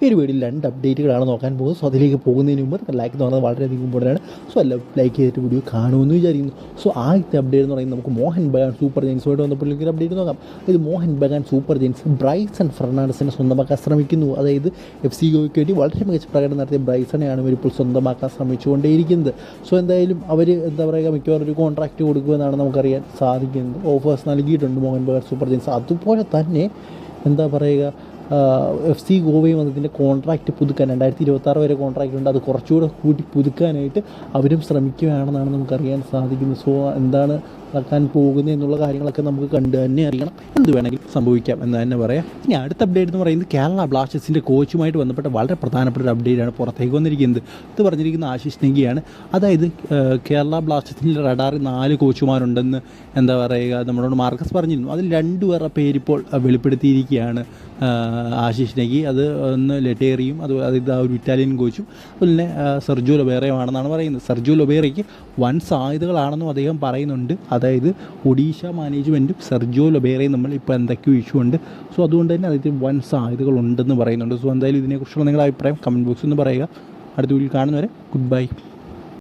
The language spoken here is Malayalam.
ഈ ഒരു വീഡിയോയിൽ രണ്ട് അപ്ഡേറ്റുകളാണ് നോക്കാൻ പോകുന്നത്. സോ അതിലേക്ക് പോകുന്നതിന് മുമ്പ് ലൈക്ക് എന്ന് പറയുന്നത് വളരെയധികം ഇമ്പോർട്ടന്റ് ആണ് സോ എല്ലാം ലൈക്ക് ചെയ്തിട്ട് വീഡിയോ കാണുമെന്ന് വിചാരിക്കുന്നു. സോ ആദ്യത്തെ അപ്ഡേറ്റ് എന്ന് പറയുന്നത് നമുക്ക് മോഹൻ ബഗാൻ സൂപ്പർ ജെയിൻസുമായിട്ട് വന്നപ്പോഴേക്കും ഒരു അപ്ഡേറ്റ് നോക്കാം. ഇത് മോഹൻ ബഗാൻ സൂപ്പർ ജെയിൻസ് ബ്രൈസൺ ഫെർണാണ്ടസിനെ സ്വന്തമാക്കാൻ ശ്രമിക്കുന്നു. അതായത് എഫ് സി ഗോയ്ക്ക് വേണ്ടി വളരെ മികച്ച പ്രകടനം നടത്തിയ ബ്രൈസണെയാണ് ഇവരിപ്പോൾ സ്വന്തമാക്കാൻ ശ്രമിച്ചുകൊണ്ടേയിരിക്കുന്നത്. സോ എന്തായാലും അവർ എന്താ പറയുക മിക്കവാറും ഒരു കോൺട്രാക്റ്റ് കൊടുക്കുമെന്നാണ് നമുക്കറിയാൻ സാധിക്കുന്നത്. ഓഫേഴ്സ് നൽകിയിട്ടുണ്ട് മോഹൻ ബഗാൻ സൂപ്പർ ജെയിൻസ് അതുപോലെ തന്നെ എന്താ പറയുക എഫ് സി ഗോവയും അതിന്റെ കോൺട്രാക്റ്റ് പുതുക്കാൻ രണ്ടായിരത്തി ഇരുപത്താറ് വരെ കോൺട്രാക്റ്റ് ഉണ്ട്. അത് കുറച്ചുകൂടെ കൂട്ടി പുതുക്കാനായിട്ട് അവരും ശ്രമിക്കുകയാണെന്നാണ് നമുക്കറിയാൻ സാധിക്കുന്നത്. സോ എന്താണ് നടക്കാൻ പോകുന്നത് എന്നുള്ള കാര്യങ്ങളൊക്കെ നമുക്ക് കണ്ട് തന്നെ അറിയണം. എന്ത് വേണമെങ്കിലും സംഭവിക്കാം എന്ന് തന്നെ പറയാം. ഇനി അടുത്ത അപ്ഡേറ്റ് എന്ന് പറയുന്നത് കേരള ബ്ലാസ്റ്റേഴ്സിന്റെ കോച്ചുമായിട്ട് ബന്ധപ്പെട്ട വളരെ പ്രധാനപ്പെട്ട ഒരു അപ്ഡേറ്റാണ് പുറത്തേക്ക് വന്നിരിക്കുന്നത്. ഇത് പറഞ്ഞിരിക്കുന്ന ആശിഷ് നെഗിയാണ് അതായത് കേരള ബ്ലാസ്റ്റേഴ്സിന്റെ റഡാറിൽ നാല് കോച്ചുമാരുണ്ടെന്ന് എന്താ പറയുക നമ്മളോട് മാർക്കസ് പറഞ്ഞിരുന്നു. അതിൽ രണ്ടുപേരുടെ പേരിപ്പോൾ വെളിപ്പെടുത്തിയിരിക്കുകയാണ്. ആഹ്, ആശിഷ് നെഗി അത് ഒന്ന് ലെറ്റേറിയും അത് അതായത് ആ ഒരു ഇറ്റാലിയൻ കോച്ചും. അതുപോലെ തന്നെ സെർജു ലൊബേറയുമാണെന്നാണ് പറയുന്നത്. സെർജു ലൊബേറയ്ക്ക് വൻ സാധ്യതകളാണെന്നും അദ്ദേഹം പറയുന്നുണ്ട്. അതായത് ഒഡീഷ മാനേജ്മെന്റും സെർജു ലൊബേറയും നമ്മൾ ഇപ്പോൾ എന്തൊക്കെയോ ഇഷ്യൂ ഉണ്ട്. സോ അതുകൊണ്ട് തന്നെ അതിൽ വൻ സാധ്യതകളുണ്ടെന്ന് പറയുന്നുണ്ട്. സോ എന്തായാലും ഇതിനെക്കുറിച്ചുള്ള നിങ്ങളുടെ അഭിപ്രായം കമന്റ് ബോക്സിൽ ഒന്ന് പറയുക. അടുത്ത വീട്ടിൽ കാണുന്നവരെ ഗുഡ് ബൈ